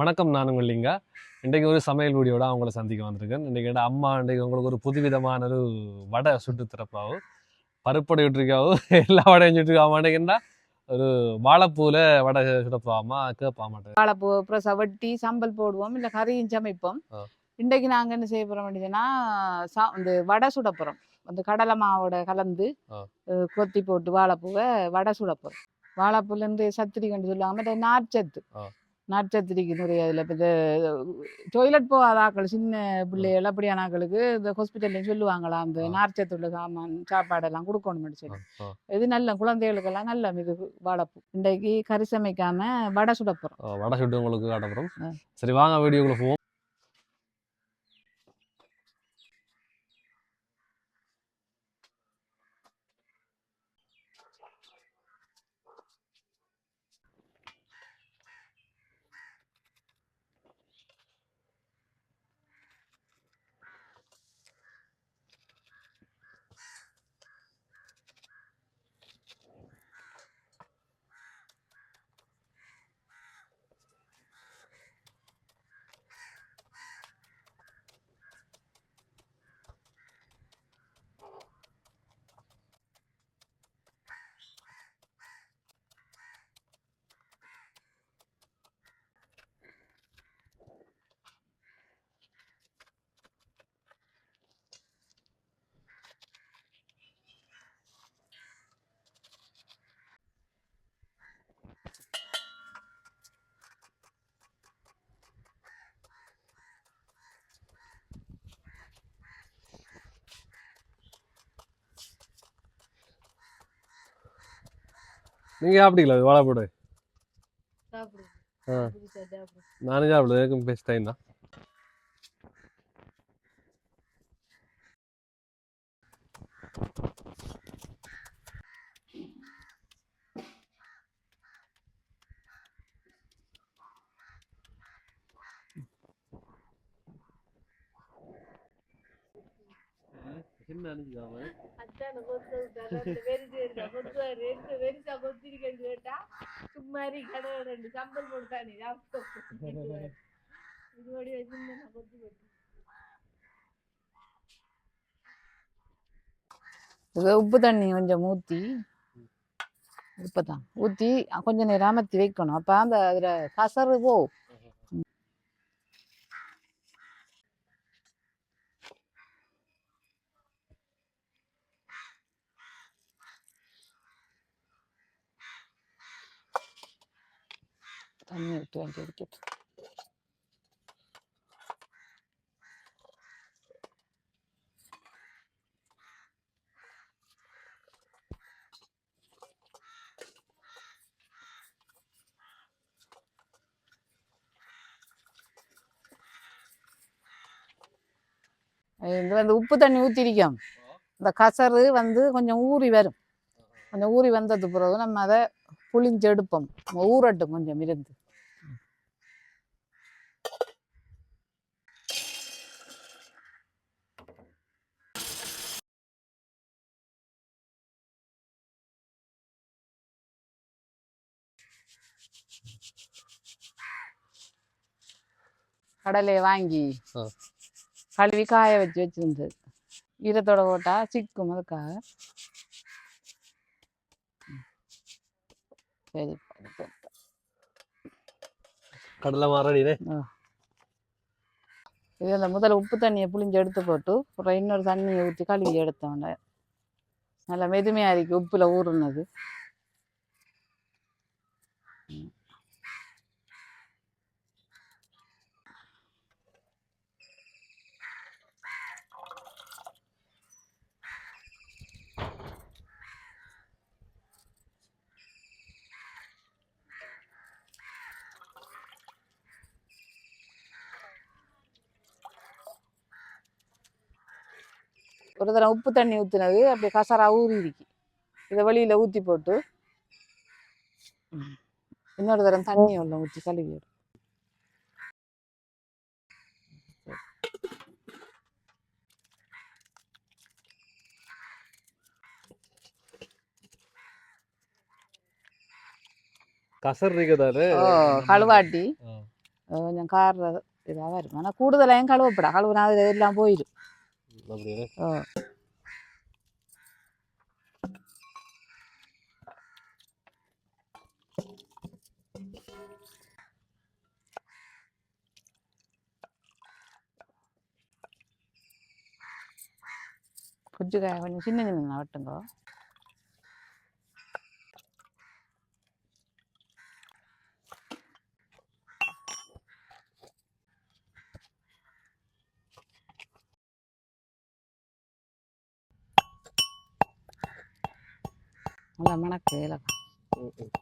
வணக்கம் நான் உங்கள் லிங்கா. இன்றைக்கு ஒரு சமையல் வீடியோட அவங்கள சந்திக்க வந்திருக்கேன். இன்றைக்கு அம்மா இன்றைக்கு உங்களுக்கு ஒரு புதுவிதமான ஒரு வடை சுட்டு திறப்பாவும் பருப்படை விட்டுருக்காவும் எல்லா வடையும் சுட்டுருக்காம மாட்டேங்கன்னா ஒரு வாழைப்பூவில் வடை சுடப்பாமா கேட்பா மாட்டேன் வாழைப்பூ அப்புறம் சவட்டி சம்பல் போடுவோம் இல்லை கறியும் சமைப்போம். இன்றைக்கு நாங்கள் என்ன செய்ய போகிறோம் அப்படின்னா சா இந்த வடை சுட போகிறோம் அந்த கடலை மாவோட கலந்து கொத்தி போட்டு வாழைப்பூவை வடை சுட போகிறோம் வாழைப்பூலேருந்து சத்திரி கண்டு சொல்லுவாங்க மற்ற நார்ச்சத்து. நிறைய இதில் இப்போ இந்த டொய்லெட் போகாத ஆக்கள் சின்ன பிள்ளைகள் அப்படியான ஆக்களுக்கு இந்த ஹாஸ்பிட்டல்லையும் சொல்லுவாங்களாம் அந்த ஆ. நார்ச்சத்து உள்ள சாமான் சாப்பாடெல்லாம் கொடுக்கணும்னு சொல்லி. இது நல்ல குழந்தைகளுக்கெல்லாம் நல்ல இது வாழைப்பூ இன்றைக்கு கறி சமைக்காம வடை சுட போகிறோம் வடை சுட்டு உங்களுக்கு ஆ. சரி வாங்க வீடியோக்குள்ள போவோம். நீங்கள் சாப்பிட்டீங்களா இது வாழைப்பூடு ஆ. நானும் சாப்பிடுவேன் எனக்கும் பெஸ்ட் டைம் தான். என்ன அனுப்பிக்காம அத்தானை கேட்டா, சும்மா ரெண்டு சம்பல் போட்டுட்டானே, உப்பு தண்ணி கொஞ்சம் ஊற்றி உப்பு தான். ஊற்றி கொஞ்ச நேரம் அமர்த்தி வைக்கணும். அப்போ அந்த அதில் கசரு போ. தண்ணி விட்டு வேண்டி உப்பு தண்ணி ஊற்றிருக்கோம் இந்த கசரு வந்து கொஞ்சம் ஊறி வரும் கொஞ்சம் ஊறி வந்தது பிறகு நம்ம அதை புளிஞ்சு எடுப்போம் ஊறட்டும் கொஞ்சம் இருந்து கடலையை வாங்கி. கழுவி காய வச்சு வச்சிருந்தது ஈரத்தோட போட்டா சிக்கும் அதுக்காக. சரி கடலை மாறடினே இது அந்த முதல்ல உப்பு தண்ணியை புளிஞ்சு எடுத்து போட்டு அப்புறம் இன்னொரு தண்ணியை ஊற்றி கழுவி எடுத்தோன்னே நல்லா மெதுமையாக இருக்கு உப்புல ஊறுனது ஒரு தடவை உப்பு தண்ணி ஊற்றுனது அப்படியே கசரா ஊறி இருக்கு. இதை வெளியில் ஊற்றி போட்டு இன்னொரு தரம் தண்ணி உள்ள ஊற்றி கழுவி. கசர் இருக்குதாரு கழுவாட்டி. கொஞ்சம் கார இதாக வரும் ஆனால் கூடுதலாயும் கழுவப்படா கழுவுனா அது எல்லாம் போயிடும் அப்படியே ஓ கொஞ்சம் கொஞ்சம் சின்ன சின்ன வெட்டுங்கோ நல்லா மணக்கு ஏலக்காய் ம், ம்.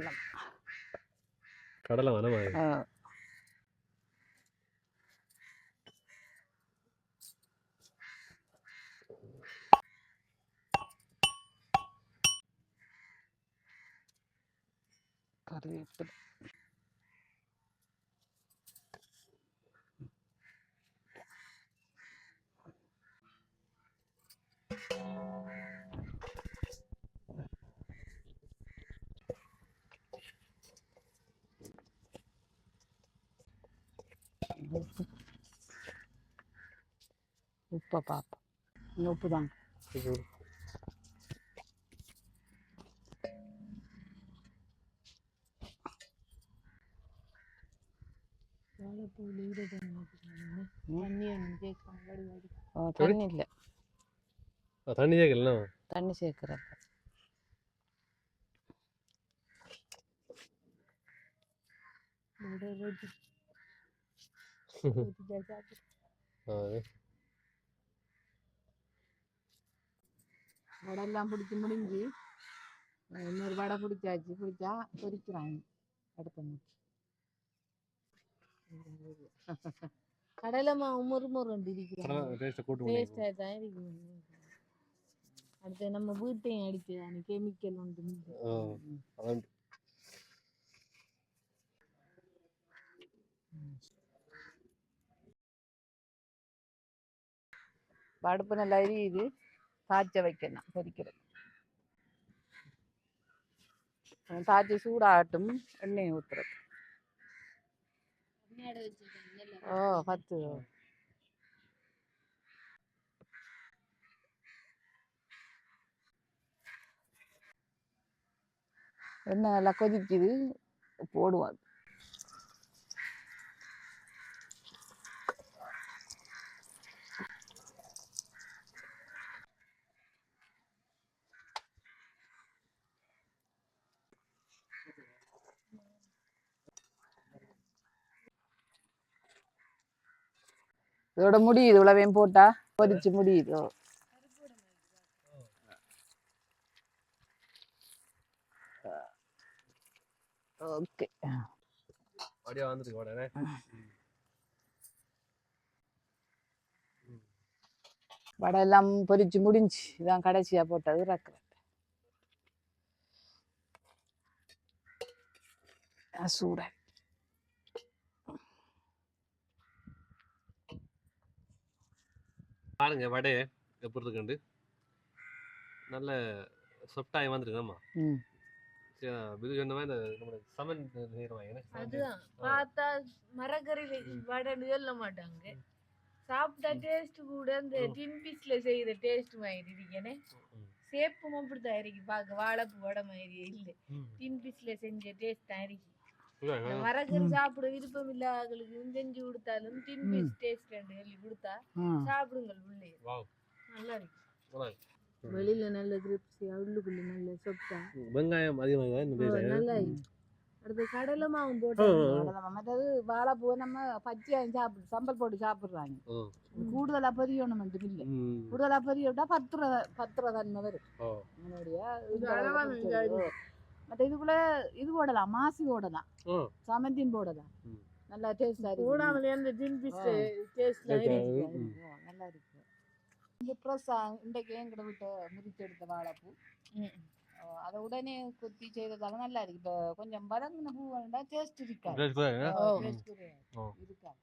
அரிஞ்சு வச்ச கொச்சிக்காய் கடலை கடலை உப்பு. உப்பை பார்ப்போம் இந்த உப்பு தாங்க தண்ணி இல்லை. தண்ணி கேட்கலாம் தண்ணி சேர்க்குறேன் வடையெல்லாம் பிடிச்சி முடிஞ்சு இன்னொரு வடை பிடிச்சாச்சு பிடிச்சா பொரிக்கிறாங்க அடுத்த முறை கடலை மாவு முறு முருண்டு இருக்கிறாங்க தான் இருக்கும் அடுத்து நம்ம வீட்டையும் அடிக்கிறாங்க கெமிக்கல் உண்டு அதான் அடுப்பு நல்லா எரியுது காய்ச்ச வைக்கணும் பொரிக்கிறது காய்ச்சி சூடாகட்டும் எண்ணெயை ஊற்றுறது ஓ பத்து. எண்ணெய் நல்லா கொதிக்குது போடுவாங்க இதோட முடியுது இவ்வளவையும் போட்டா? பொரிச்சு முடியுது. ஓகே. அப்படியே வந்துருக்கு உடனே. வடை எல்லாம் பொரிச்சு முடிஞ்சு இதான் கடைசியா போட்டது இறக்குறேன் ஆ, பாருங்க வடையை எப்படி இருக்குண்டு நல்ல சொட்டாய் வந்துருக்கம்மா ம். சரி இது சொன்ன மாதிரி இந்த சமன் செய்யறவாங்க அதுதான். பார்த்தா மரக்கறியில வடைன்னு சொல்ல மாட்டாங்க. சாப்பிட்டா டேஸ்ட் கூட இந்த டின் பீஸ்ல செய்யற டேஸ்ட் மாதிரி இருக்கேனே சேப்பும் அப்படித்தான் இருக்கு. பார்க்க வாழைப்பூ வடை மாதிரி இல்லை. டின் பீஸ்ல செஞ்ச டேஸ்ட் தான் இருக்கு. மரக்கறி சாப்பிட விருப்பம் இல்லாதவங்களுக்கு செஞ்சு கொடுத்தாலும் பீஸ் டேஸ்ட் சொல்லி கொடுத்தா சாப்பிடுங்கள் உள்ளே. வாவ். நல்லா இருக்கு. வெளியில நல்ல கிரிப்ஸியா உள்ளுக்குள்ள நல்ல சொத்தா. வெங்காயம் அதிகமாக இந்த ஓ, பேர் நல்லா இருக்கு. அடுத்து கடலை மாவும் போட்டு. மற்றது வாழைப்பூவை நம்ம பச்சையாயும் சாப்பிடு சம்பல் போட்டு சாப்பிடுறாங்க. கூடுதலா பொரியணும் மட்டும் இல்லை. கூடுதலா பொரிய விட்டா பத்திர பத்திர தன்மை வரும் நம்மளுடைய இது அளவா வெங்காயம். மற்ற இதுக்குள்ள இது போடலாம் மாசி போடலாம். சமந்தின் போடலாம். நல்லா டேஸ்டா கூடாமலே அந்த டின் பிஸ்ட் டேஸ்ட்ல இருக்கு. நல்லா இருக்கு. இந்த ப்ரெஸ் இன்றைக்கு எங்கிட்ட விட்டு முறிச்சு எடுத்த வாழைப்பூ. அதை உடனே குத்தி செய்ததால நல்லா இருக்கு. இப்போ கொஞ்சம் வதங்கின பூ வேண்டா டேஸ்ட் இருக்காது. இருக்காது.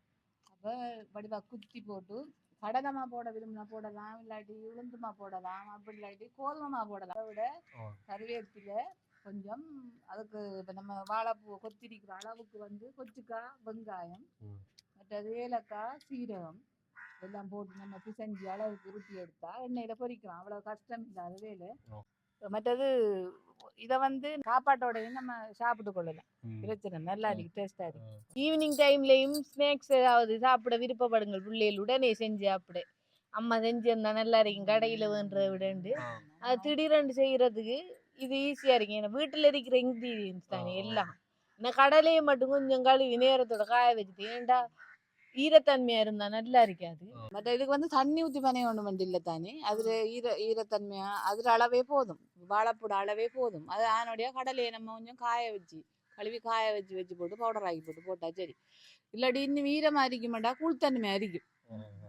அப்போ வடிவா குத்தி போட்டு கடலமா போட விரும்பினா போடலாம் இல்லாட்டி உளுந்துமா போடலாம் அப்படி இல்லாட்டி கோதுமமா போடலாம். அதை விட. கருவேப்பிலை கொஞ்சம் அதுக்கு இப்போ நம்ம வாழைப்பூ கொத்திரிக்கிற அளவுக்கு வந்து கொச்சிக்காய் வெங்காயம். மற்றது ஏலக்காய் சீரகம் எல்லாம் போட்டு நம்ம பிசைஞ்சு அளவுக்கு உருட்டி எடுத்தா எண்ணெயில பொரிக்கலாம். அவ்வளவு கஷ்டம் இல்லாத வேலை. ஓ. மற்றது இதை வந்து சாப்பாட்டோடையும் நம்ம சாப்பிட்டு கொள்ளலாம். பிரச்சனை நல்லா இருக்கு. டேஸ்டா இருக்கு. ஈவினிங் டைம்லயும் ஸ்நாக்ஸ் ஏதாவது சாப்பிட விருப்பப்படுங்கள். பிள்ளைகள் உடனே செஞ்சு சாப்பிடு. அம்மா செஞ்சிருந்தா நல்லா இருக்கும். கடையில வேண்டதை விடண்டு. அது திடீரென்று செய்யறதுக்கு இது ஈஸியா இருக்கு ஏன்னா வீட்டுல இருக்கிற இன்கிரீடியன்ஸ் தானே ஆ. எல்லாம் இந்த கடலையை மட்டும் கொஞ்சம் கழுவி நேரத்தோட காய வச்சுட்டு ஏன்டா ஈரத்தன்மையா இருந்தா நல்லா இருக்காது மற்ற இதுக்கு வந்து தண்ணி ஊற்றி பனைய ஒன்று மட்டும் இல்லை தானே அதில் ஈர ஈரத்தன்மையா அதில் அளவே போதும் வாழைப்பூட அளவே போதும் அது அதனுடைய கடலையை நம்ம கொஞ்சம் காய வச்சு கழுவி காய வச்சு வச்சு போட்டு பவுடர் ஆக்கி போட்டு போட்டா சரி இல்லாட்டி இன்னும் ஈரமாக அரிக்க மாட்டா கூழ்த்தன்மை அரிக்கும்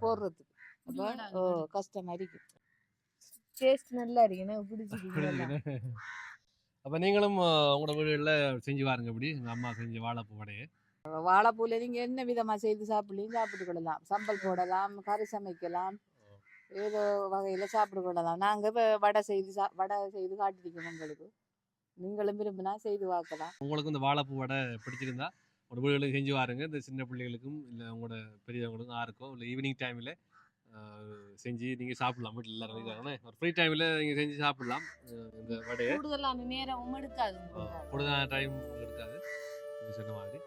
போடுறதுக்கு அப்போ ஓ கஷ்டமா இருக்கும் டேஸ்ட் நல்லா இருக்கு. எனக்கு பிடிச்சிருக்கு அப்ப நீங்களும் உங்களோட வீடுகளில் செஞ்சு பாருங்க இப்படி. எங்க அம்மா செஞ்ச வாழைப்பூ வடையை. வாழைப்பூல நீங்கள் என்ன விதமாக செய்து சாப்பிடலையும் சாப்பிட்டு கொள்ளலாம். சம்பல் போடலாம் கறி சமைக்கலாம் ஏதோ வகையில் சாப்பிட்டு கொள்ளலாம். நாங்கள் இப்போ வடை செய்து சா வடை செய்து காட்டிருக்கோம் உங்களுக்கு. நீங்களும் விரும்பினா செய்து பார்க்கலாம். உங்களுக்கு இந்த வாழைப்பூ வடை பிடிச்சிருந்தா உங்களோட வீடுகளுக்கு செஞ்சு பாருங்க இந்த சின்ன பிள்ளைகளுக்கும் இல்லை உங்களோட பெரியவங்களுக்கும் யாருக்கும் இல்லை ஈவினிங் டைமில் செஞ்சு நீங்கள் சாப்பிடலாம். வீட்டில் எல்லாரும் ஒரு ஃப்ரீ டைமில் நீங்கள் செஞ்சு சாப்பிடலாம். இந்த வடையை. கூடுதலான நேரம் எடுக்காது கூடுதலான டைம் இருக்காது நீங்க சொன்ன மாதிரி.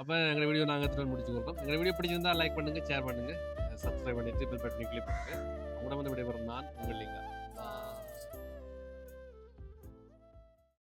அப்போ எங்கள் வீடியோ நாங்கள் திரும்ப முடிச்சு கொடுப்போம் எங்கள் வீடியோ பிடிச்சிருந்தா லைக் பண்ணுங்கள் ஷேர் பண்ணுங்கள் சப்ஸ்கிரைப் பண்ணிட்டு பெல் பட்டனை கிளிக் பண்ணுங்கள் உங்களோட வந்து விடைபெறும் நான் உங்கள் லிங்கா.